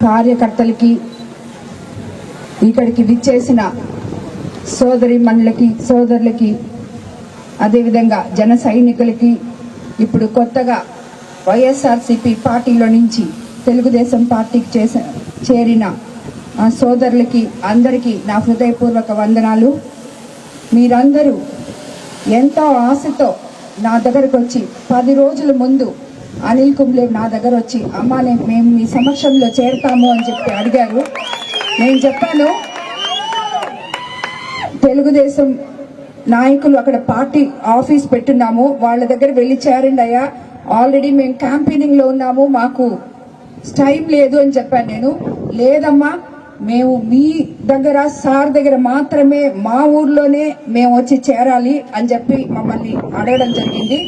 కార్యకర్తలకి ఇక్కడికి విచ్చేసిన సోదరి మనులకి సోదరులకి అదేవిధంగా జన సైనికులకి ఇప్పుడు కొత్తగా వైఎస్ఆర్సిపి పార్టీలో నుంచి తెలుగుదేశం పార్టీకి చేస చేరిన సోదరులకి అందరికీ నా హృదయపూర్వక వందనాలు. మీరందరూ ఎంతో ఆశతో నా దగ్గరకు వచ్చి పది రోజుల ముందు అనిల్ కుంబ్లే నా దగ్గర వచ్చి అమ్మ నేను మేము మీ సమక్షంలో చేరతాము అని చెప్పి అడిగారు. నేను చెప్పాను తెలుగుదేశం నాయకులు అక్కడ పార్టీ ఆఫీస్ పెట్టున్నాము. వాళ్ళ దగ్గర వెళ్ళి చేరండి అయ్యా. ఆల్రెడీ మేము క్యాంపెయినింగ్లో ఉన్నాము. మాకు టైం లేదు అని చెప్పాను నేను. లేదమ్మా మేము మీ దగ్గర సార్ దగ్గర మాత్రమే మా ఊర్లోనే మేము వచ్చి చేరాలి అని చెప్పి మమ్మల్ని అడగడం జరిగింది.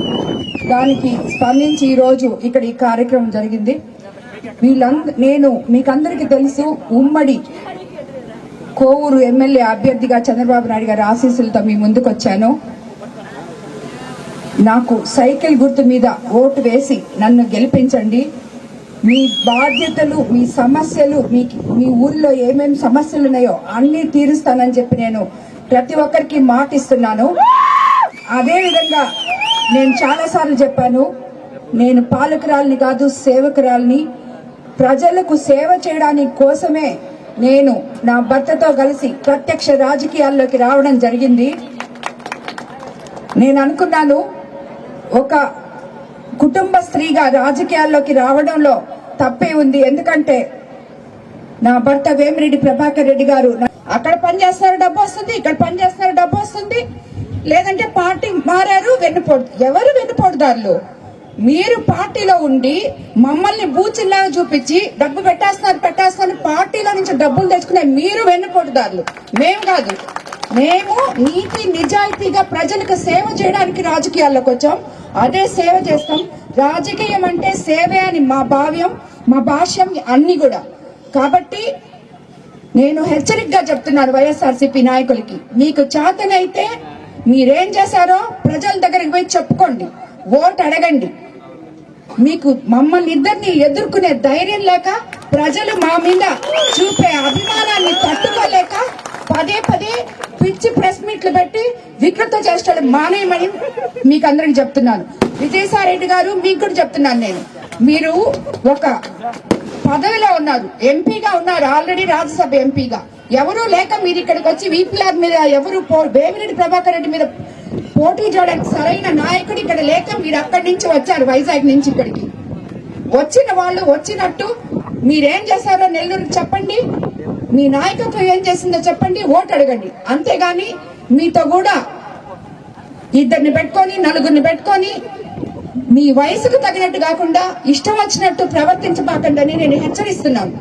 దానికి స్పందించి ఈరోజు ఇక్కడ ఈ కార్యక్రమం జరిగింది. వీళ్ళంద నేను మీకందరికీ తెలుసు ఉమ్మడి కోవూరు ఎమ్మెల్యే అభ్యర్థిగా చంద్రబాబు నాయుడు గారి ఆశీస్సులతో మీ ముందుకు వచ్చాను. నాకు సైకిల్ గుర్తు మీద ఓటు వేసి నన్ను గెలిపించండి. మీ బాధ్యతలు మీ సమస్యలు మీ మీ ఊర్లో ఏమేమి సమస్యలు ఉన్నాయో అన్ని తీరుస్తానని చెప్పి నేను ప్రతి ఒక్కరికి మాట ఇస్తున్నాను. నేను చాలాసార్లు చెప్పాను నేను పాలకురాలిని కాదు సేవకురాలిని. ప్రజలకు సేవ చేయడానికి కోసమే నేను నా భర్తతో కలిసి ప్రత్యక్ష రాజకీయాల్లోకి రావడం జరిగింది. నేను అనుకున్నాను ఒక కుటుంబ స్త్రీగా రాజకీయాల్లోకి రావడంలో తప్పే ఉంది. ఎందుకంటే నా భర్త వేమిరెడ్డి ప్రభాకర్ రెడ్డి గారు అక్కడ పనిచేస్తున్నారు డబ్బు వస్తుంది ఇక్కడ పనిచేస్తున్నారు డబ్బు వస్తుంది. లేదంటే పార్టీ మారారు వెన్నుపోటు ఎవరు వెన్నుపోటుదారులు? మీరు పార్టీలో ఉండి మమ్మల్ని బూచిల్లాగా చూపించి డబ్బు పెట్టేస్తున్నారు పెట్టేస్తున్నారు పార్టీలో నుంచి డబ్బులు తెచ్చుకునే మీరు వెన్నుపోటుదారులు. మేము కాదు. మేము నీతి నిజాయితీగా ప్రజలకు సేవ చేయడానికి రాజకీయాల్లోకి వచ్చాం. అదే సేవ చేస్తాం. రాజకీయం అంటే సేవే అని మా భావ్యం మా భాష్యం అన్ని కూడా. కాబట్టి నేను హెచ్చరికగా చెప్తున్నాను వైఎస్ఆర్సీపీ నాయకులకి. మీకు చేతనైతే మీరేం చేశారో ప్రజల దగ్గరికి పోయి చెప్పుకోండి ఓటు అడగండి. మీకు మమ్మల్ని ఇద్దరిని ఎదుర్కొనే ధైర్యం లేక ప్రజలు మా మీద చూపే అభిమానాన్ని తట్టుకోలేక పదే పదే పిచ్చి ప్రెస్ మీట్లు పెట్టి వికృత చేష్టలు మానేయమని మీకు అందరికి చెప్తున్నాను. విజయసాయిరెడ్డి గారు మీకు కూడా చెప్తున్నాను నేను. మీరు ఒక పదవిలో ఉన్నారు. ఎంపీగా ఉన్నారు. ఆల్రెడీ రాజ్యసభ ఎంపీగా. ఎవరు లేక మీరు ఇక్కడికి వచ్చి వీపీఆర్ మీద ఎవరు పో- వేమిరెడ్డి ప్రభాకర్ రెడ్డి మీద పోటీ చేయడానికి సరైన నాయకుడు ఇక్కడ లేక మీరు అక్కడి నుంచి వచ్చారు వైజాగ్ నుంచి ఇక్కడికి. వచ్చిన వాళ్ళు వచ్చినట్టు మీరేం చేశారో నెల్లూరుకి చెప్పండి. మీ నాయకత్వం ఏం చేసిందో చెప్పండి ఓటు అడగండి. అంతేగాని మీతో కూడా ఇద్దరిని పెట్టుకొని నలుగురిని పెట్టుకొని మీ వయసుకు తగినట్టు కాకుండా ఇష్టం వచ్చినట్టు ప్రవర్తించబాకండి నేను హెచ్చరిస్తున్నాను.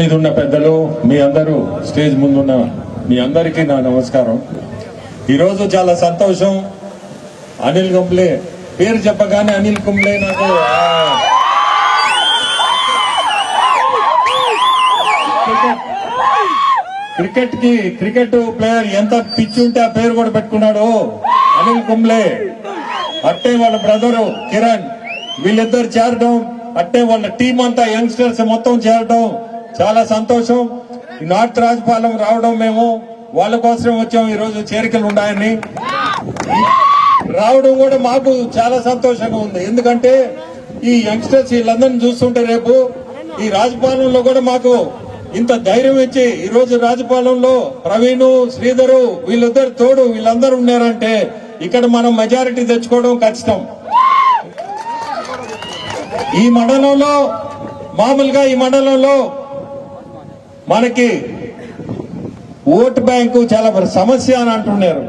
మీద ఉన్న పెద్దలు మీ అందరూ స్టేజ్ ముందున్న మీ అందరికీ నా నమస్కారం. ఈరోజు చాలా సంతోషం. అనిల్ కుంబ్లే పేరు చెప్పగానే అనిల్ కుంబ్లే నాకు. క్రికెట్కి క్రికెట్ ప్లేయర్ ఎంత పిచ్చి ఉంటే ఆ పేరు కూడా పెట్టుకున్నాడు అనిల్ కుంబ్లే. అట్టే వాళ్ళ బ్రదరు కిరణ్. వీళ్ళిద్దరు చేరడం అట్టే వాళ్ళ టీం అంతా యంగ్స్టర్స్ మొత్తం చేరడం చాలా సంతోషం. ఈ నార్త్ రాజపాలెం రావడం మేము వాళ్ళ కోసం వచ్చాం ఈ రోజు చేరికలు ఉన్నాయని. రావడం కూడా మాకు చాలా సంతోషంగా ఉంది. ఎందుకంటే ఈ యంగ్స్టర్స్ వీళ్ళందరినీ చూస్తుంటే రేపు ఈ రాజపాలెంలో కూడా మాకు ఇంత ధైర్యం ఇచ్చి ఈ రోజు రాజపాలెంలో ప్రవీణ్ శ్రీధరు వీళ్ళిద్దరు తోడు వీళ్ళందరూ ఉన్నారంటే ఇక్కడ మనం మెజారిటీ తెచ్చుకోవడం ఖచ్చితం ఈ మండలంలో మామూలుగా ఈ మండలంలో మనకి ఓటు బ్యాంకు చాలా సమస్య అని అంటున్నారు.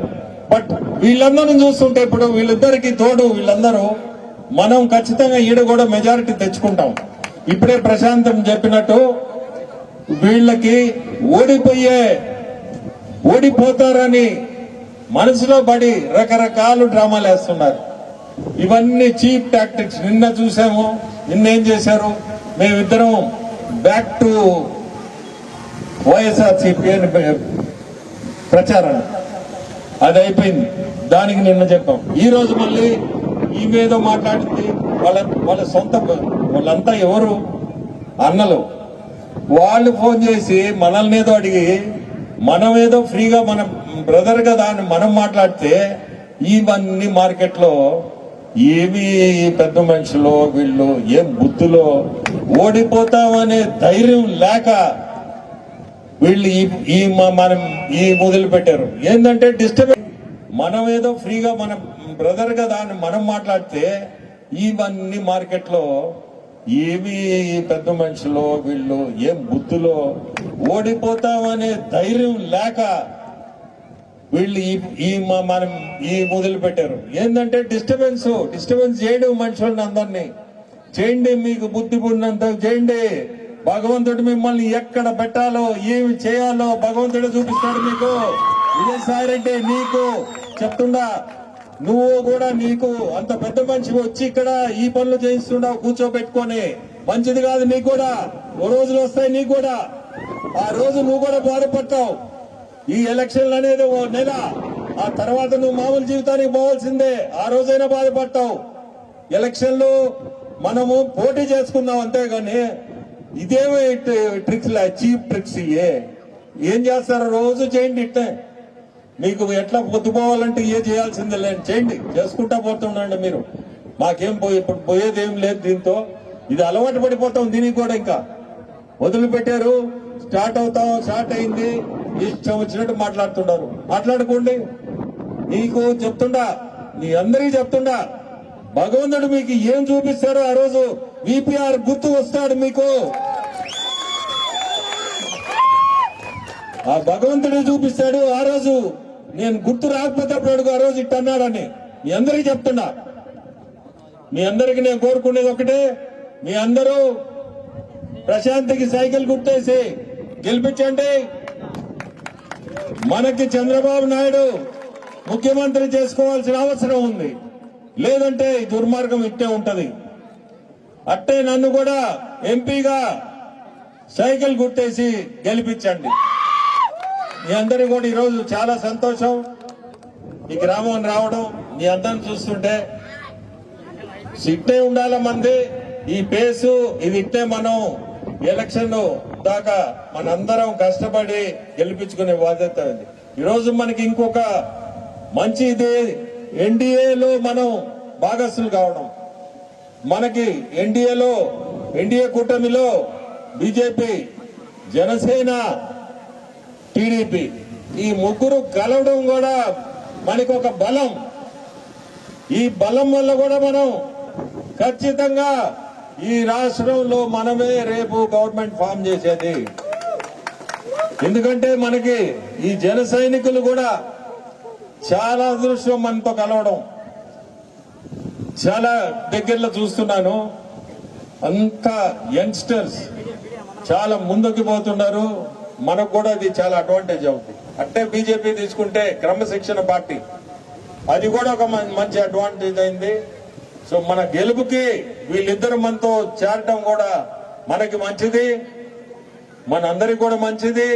బట్ వీళ్ళందరూ చూస్తుంటే ఇప్పుడు వీళ్ళిద్దరికి తోడు వీళ్ళందరూ మనం ఖచ్చితంగా ఈడ కూడా మెజారిటీ తెచ్చుకుంటాం. ఇప్పుడే ప్రశాంతం చెప్పినట్టు వీళ్ళకి ఓడిపోయే ఓడిపోతారని మనసులో పడి రకరకాలు డ్రామాలు వేస్తున్నారు. ఇవన్నీ చీప్ టాక్టిక్స్. నిన్న చూసాము నిన్న ఏం చేశారు? మేమిద్దరం బ్యాక్ టు వైఎస్ఆర్సిపి అని ప్రచారం. అది అయిపోయింది. దానికి నిన్న చెప్పాం. ఈ రోజు మళ్ళీ ఈ మీద మాట్లాడింది వాళ్ళ వాళ్ళ సొంత వాళ్ళంతా ఎవరు? అన్నలు. వాళ్ళు ఫోన్ చేసి మనల్ని ఏదో అడిగి మనం ఏదో ఫ్రీగా మన బ్రదర్ కదా అని మనం మాట్లాడితే ఇవన్నీ మార్కెట్లో ఏమి ఏవి పెద్ద మనుషులు వీళ్ళు ఏం బుద్ధులో ఓడిపోతామనే ధైర్యం లేక వీళ్ళు ఈ ఈ మనం ఈ మొదలు పెట్టారు. ఏంటంటే డిస్టర్బెన్స్ మనం ఏదో ఫ్రీగా మన బ్రదర్ కదా అని మనం మాట్లాడితే ఇవన్నీ మార్కెట్లో ఏమి పెద్ద మనుషులు వీళ్ళు ఏం బుద్ధులో ఓడిపోతామనే ధైర్యం లేక వీళ్ళు ఈ ఈ మనం ఈ మొదలు పెట్టారు. ఏంటంటే డిస్టర్బెన్స్ డిస్టర్బెన్స్ చేయడం మనుషులను అందరినీ. చేయండి మీకు బుద్ధి ఉన్నంత చేయండి. భగవంతుడు మిమ్మల్ని ఎక్కడ పెట్టాలో ఏమి చేయాలో భగవంతుడు చూపిస్తాడు మీకు. విజయసాయిరెడ్డి నీకు చెప్తుండా నువ్వు కూడా నీకు అంత పెద్ద మనిషి వచ్చి ఇక్కడ ఈ పనులు చేయిస్తున్నావు కూర్చోబెట్టుకొని. మంచిది కాదు నీకు కూడా. ఓ రోజులు వస్తాయి నీకు కూడా. ఆ రోజు నువ్వు కూడా బాధపడతావు ఈ ఎలక్షన్లు అనేది ఓ నెల. ఆ తర్వాత నువ్వు మామూలు జీవితానికి పోవాల్సిందే. ఆ రోజైనా బాధపడతావు ఎలక్షన్లు మనము పోటీ చేసుకుందాం అంతేగాని ఇదేమో ట్రిక్స్ చీప్ ట్రిక్స్ ఇయే ఏం చేస్తారు? రోజు చేయండి ఇట్టే మీకు ఎట్లా పొద్దుపోవాలంటే ఏ చేయాల్సిందే లేని చేయండి. చేసుకుంటా పోతుండండి మీరు. మాకేం పోయి ఇప్పుడు పోయేది ఏం లేదు దీంతో. ఇది అలవాటు పడిపోతాం దీనికి కూడా ఇంకా. వదిలిపెట్టారు. స్టార్ట్ అవుతాం స్టార్ట్ అయింది. ఇష్టం వచ్చినట్టు మాట్లాడుతున్నారు మాట్లాడుకోండి. నీకు చెప్తుండా నీ అందరికీ చెప్తుండా భగవంతుడు మీకు ఏం చూపిస్తారో ఆ రోజు విపిఆర్ గుర్తు వస్తాడు మీకు. ఆ భగవంతుడు చూపిస్తాడు ఆ రోజు. నేను గుర్తు రాకపోతే అప్పుడు ఆ రోజు ఇట్టన్నాడని మీ అందరికీ చెప్తున్నా. మీ అందరికి నేను కోరుకునేది ఒకటే. మీ అందరూ ప్రశాంత్కి సైకిల్ గుర్తేసి గెలిపించండి. మనకి చంద్రబాబు నాయుడు ముఖ్యమంత్రి చేసుకోవాల్సిన అవసరం ఉంది. లేదంటే దుర్మార్గం ఇట్టే ఉంటది. అట్టే నన్ను కూడా ఎంపీగా సైకిల్ గుర్తేసి గెలిపించండి. మీ అందరికీ కూడా ఈరోజు చాలా సంతోషం. ఈ గ్రామం రావడం మీ అందరిని చూస్తుంటే ఇట్టే ఉండాల మంది? ఈ పేసు ఇది ఇట్టే మనం ఎలక్షన్ దాకా మనందరం కష్టపడి గెలిపించుకునే బాధ్యత ఉంది. ఈరోజు మనకి ఇంకొక మంచి ఇది ఎన్డీఏలో మనం భాగస్తులు కావడం. మనకి ఎన్డీఏలో ఎన్డీఏ కూటమిలో బీజేపీ జనసేన టీడీపీ. ఈ ముగ్గురు కలవడం కూడా మనకు ఒక బలం. ఈ బలం వల్ల కూడా మనం ఖచ్చితంగా ఈ రాష్ట్రంలో మనమే రేపు గవర్నమెంట్ ఫామ్ చేసేది. ఎందుకంటే మనకి ఈ జన సైనికులు కూడా చాలా అదృష్టం మనతో కలవడం. చాలా దగ్గరలో చూస్తున్నాను. అంత యంగ్స్టర్స్ చాలా ముందుకు పోతున్నారు. మనకు కూడా అది చాలా అడ్వాంటేజ్ అవుతుంది అంటే బీజేపీ తీసుకుంటే క్రమశిక్షణ పార్టీ. అది కూడా ఒక మంచి అడ్వాంటేజ్ అయింది. సో మన గెలుపుకి వీళ్ళిద్దరు మనతో చేరటం కూడా మనకి మంచిది. మనందరికి కూడా మంచిది.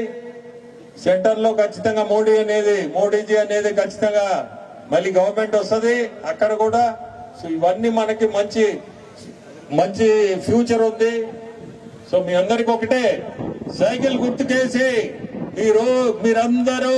సెంటర్లో ఖచ్చితంగా మోడీ అనేది మోడీజీ అనేది ఖచ్చితంగా మళ్ళీ గవర్నమెంట్ వస్తుంది అక్కడ కూడా. సో ఇవన్నీ మనకి మంచి మంచి ఫ్యూచర్ ఉంది. సో మీ అందరికి ఒకటే సైకిల్ గుర్తుకేసి మీరు మీరందరూ